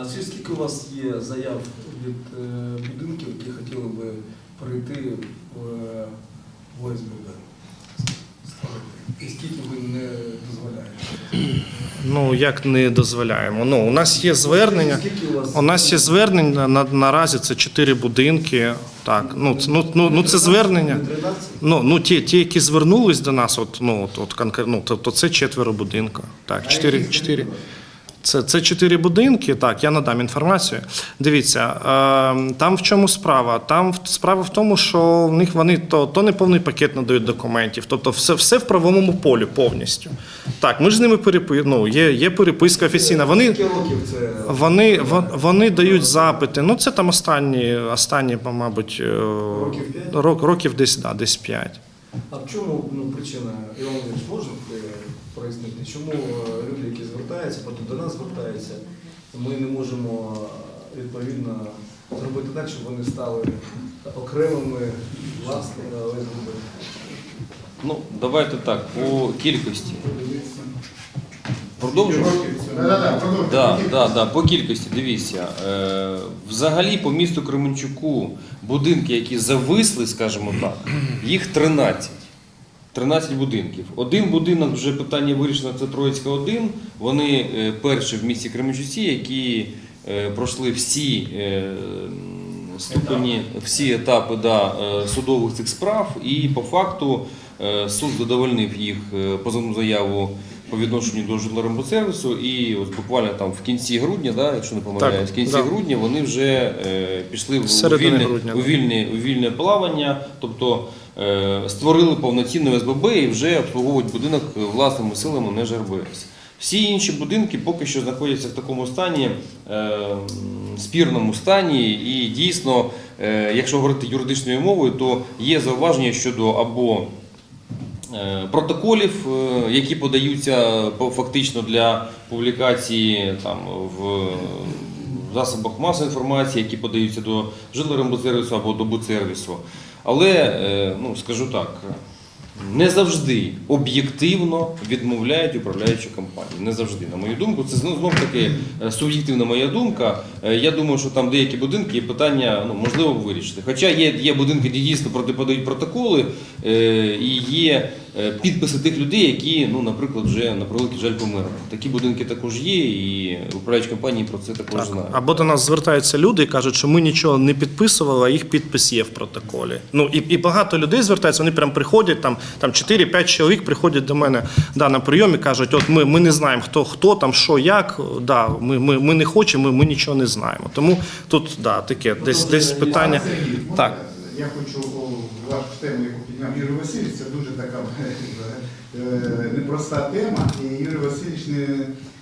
А скільки у вас є заяв від е, будинків, які хотіли би перейти в, е, ОСББ? І скільки ви не дозволяєте? Ну як не дозволяємо. Ну у нас є звернення. У нас є звернення на наразі. Це чотири будинки. Так, ну це- ну, ну, ну це звернення. Ну, ну ті, ті, які звернулись до нас, от ну от, от ну, то, то це четверо будинка. Так, чотири, чотири. Це, це чотири будинки. Так, я надам інформацію. Дивіться, е, там в чому справа? Там справа в тому, що в них вони то, то не повний пакет надають документів, тобто все, все в правовому полі повністю. Так, ми ж з ними перепи... ну, є, є переписка офіційна. Вони, вони, вони дають запити. Ну, це там останні, останні мабуть, е, Років рок, років десь, да, десь 5. А в чому ну, причина, Іван Іванович, можете прояснити, чому е, люди, які звертаються, потім до нас звертаються, ми не можемо е, відповідно зробити так, щоб вони стали окремими власниками ОСББ? Ну, давайте так, по кількості. Продовжуємо? Да, да, да, по кількості, дивіться. Е, взагалі по місту Кременчуку будинки, які зависли, скажімо так, їх 13. 13 будинків. Один будинок вже питання вирішено, це Троїцька 1. Вони е, перші в місті Кременчуці, які е, пройшли всі е, ступені, всі етапи да, судових цих справ, і по факту суд задовольнив їх позовну заяву по відношенню до житлорембудсервісу, і ось буквально там в кінці грудня, да, якщо не помиляюсь, в кінці да. грудня вони вже пішли в у Середини вільне, грудня, у вільне, у вільне плавання, тобто створили повноцінну СББ і вже обслуговують будинок власними силами не ЖРБС. Всі інші будинки поки що знаходяться в такому стані, е, спірному стані, і дійсно, е, якщо говорити юридичною мовою, то є зауваження щодо або е, протоколів, е, які подаються фактично для публікації там в засобах масової інформації, які подаються до житлорембудсервісу або до будсервісу. Але, е, ну скажу так, не завжди об'єктивно відмовляють управляючі компанії. Не завжди, на мою думку, це знов знов таки е, суб'єктивна моя думка. Е, Я думаю, що там деякі будинки є питання ну, можливо вирішити. Хоча є, є будинки, де дійсно подають протоколи, і є підписи тих людей, які, ну, наприклад, вже на превеликий жаль померли. Такі будинки також є, і управляючі компанії про це також Так. знають. Або до нас звертаються люди і кажуть, що ми нічого не підписували, а їх підпис є в протоколі. Ну і, і багато людей звертаються, вони прям приходять, там, там 4-5 чоловік приходять до мене да, на прийом і кажуть, от ми, ми не знаємо, хто хто там, що, як, да, ми, ми, ми не хочемо, ми, ми нічого не знаємо. Тому тут да, таке, десь, десь питання. Так. Я хочу вашу тему, яку підняв Юрій Васильович, це дуже така е, непроста тема. І Юрій Васильович не,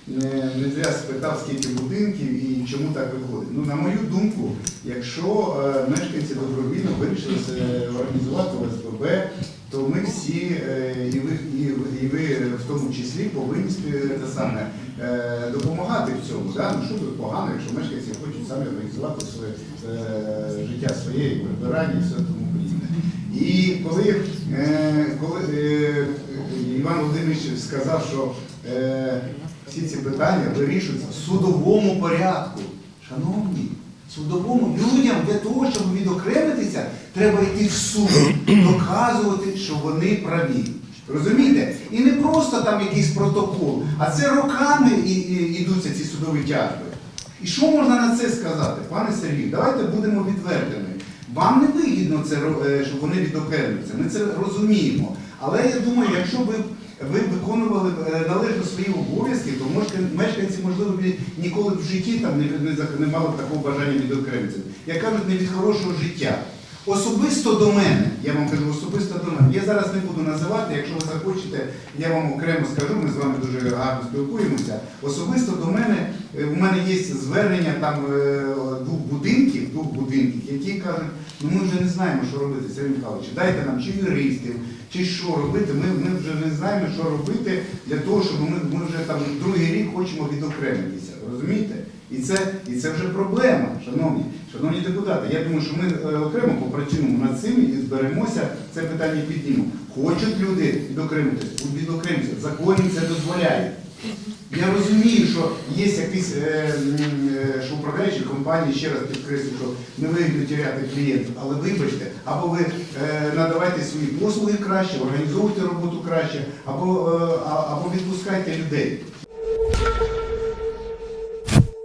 не, не зря спитав, скільки будинків і чому так виходить. Ну, на мою думку, якщо е, мешканці добровільно вирішили організувати ОСББ, то ми всі, е, і ви, і, ви- в тому числі, повинні те саме, е, допомагати в цьому. Да? Ну, що тут погано, якщо мешканці хочуть самі організувати своє е, життя своє, і прибирання і все тому подібне. І коли, коли Іван Володимирович сказав, що всі ці питання вирішуються в судовому порядку, шановні, судовому людям для того, щоб відокремитися, треба йти в суд, доказувати, що вони праві. Розумієте? І не просто там якийсь протокол, а це роками ідуться ці судові тяжби. І що можна на це сказати, пане Сергію? Давайте будемо відвертими. Вам не вигідно це, е, щоб вони відокремляться. Ми це розуміємо. Але я думаю, якщо ви, ви виконували е, належно свої обов'язки, то мешканці, можливо, ніколи в житті там не, мали такого бажання відокремитися. Як кажуть, не від хорошого життя. Особисто до мене, я вам кажу, особисто до мене. Я зараз не буду називати, якщо ви захочете, я вам окремо скажу, ми з вами дуже гарно спілкуємося. Особисто до мене, е, у мене є звернення там е, двох будинків, двох будинків, які кажуть, ну ми вже не знаємо, що робити, Сергій Михайлович, дайте нам чи юристів, чи що робити. Ми, ми вже не знаємо, що робити для того, щоб ми, ми вже там другий рік хочемо відокремитися. Розумієте? І це, і це вже проблема, шановні, шановні депутати. Я думаю, що ми е, окремо попрацюємо над цим і зберемося, це питання піднімемо. Хочуть люди відокремитися, відокремитися. Закон це дозволяє. Я розумію, що є якісь, е, е, що управляючі компанії, ще раз підкреслю, що не вигідно тіряти клієнтів, але вибачте, або ви е, надавайте свої послуги краще, організовуйте роботу краще, або, е, або відпускайте людей.